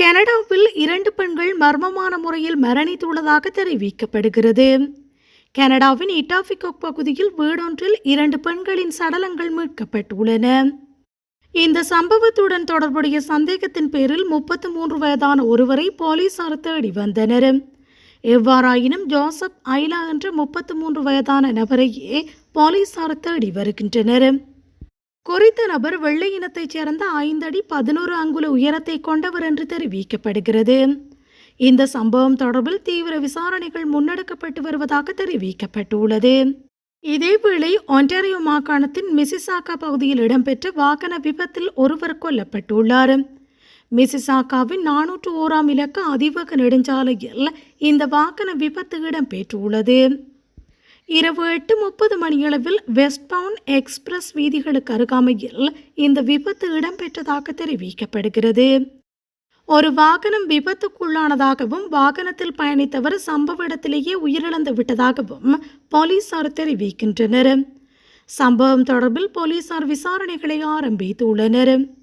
கனடாவில் இரண்டு பெண்கள் மர்மமான முறையில் மரணித்துள்ளதாக தெரிவிக்கப்படுகிறது. கனடாவின் இட்டாஃபிகோக் பகுதியில் வீடொன்றில் இரண்டு பெண்களின் சடலங்கள் மீட்கப்பட்டுள்ளன. இந்த சம்பவத்துடன் தொடர்புடைய சந்தேகத்தின் பேரில் முப்பத்து மூன்று வயதான ஒருவரை போலீசார் தேடி வந்தனர். எவ்வாறாயினும் ஜோசப் ஐலா என்ற முப்பத்து மூன்று வயதான நபரையே போலீசார் தேடி வருகின்றனர். குறித்த நபர் வெள்ளை இனத்தைச் சேர்ந்த ஐந்தடி பதினோரு அங்குல உயரத்தை கொண்டவர் என்று தெரிவிக்கப்படுகிறது. இந்த சம்பவம் தொடர்பில் தீவிர விசாரணைகள் முன்னெடுக்கப்பட்டு வருவதாக தெரிவிக்கப்பட்டுள்ளது. இதேவேளை ஒன்டாரியோ மாகாணத்தின் மிசிசாக்கா பகுதியில் இடம்பெற்ற வாகன விபத்தில் ஒருவர் கொல்லப்பட்டுள்ளார். மிசிசாகாவின் நானூற்று ஓராம் இலக்க அதிவேக நெடுஞ்சாலையில் இந்த வாகன விபத்து இடம்பெற்றுள்ளது. இரவு எட்டு முப்பது மணியளவில் வெஸ்ட்பவுன் எக்ஸ்பிரஸ் வீதிகளுக்கு அருகாமையில் இந்த விபத்து இடம்பெற்றதாக தெரிவிக்கப்படுகிறது. ஒரு வாகனம் விபத்துக்குள்ளானதாகவும் வாகனத்தில் பயணித்தவர் சம்பவ இடத்திலேயே உயிரிழந்து விட்டதாகவும் போலீசார் தெரிவிக்கின்றனர். சம்பவம் தொடர்பில் போலீசார் விசாரணைகளை ஆரம்பித்துள்ளனர்.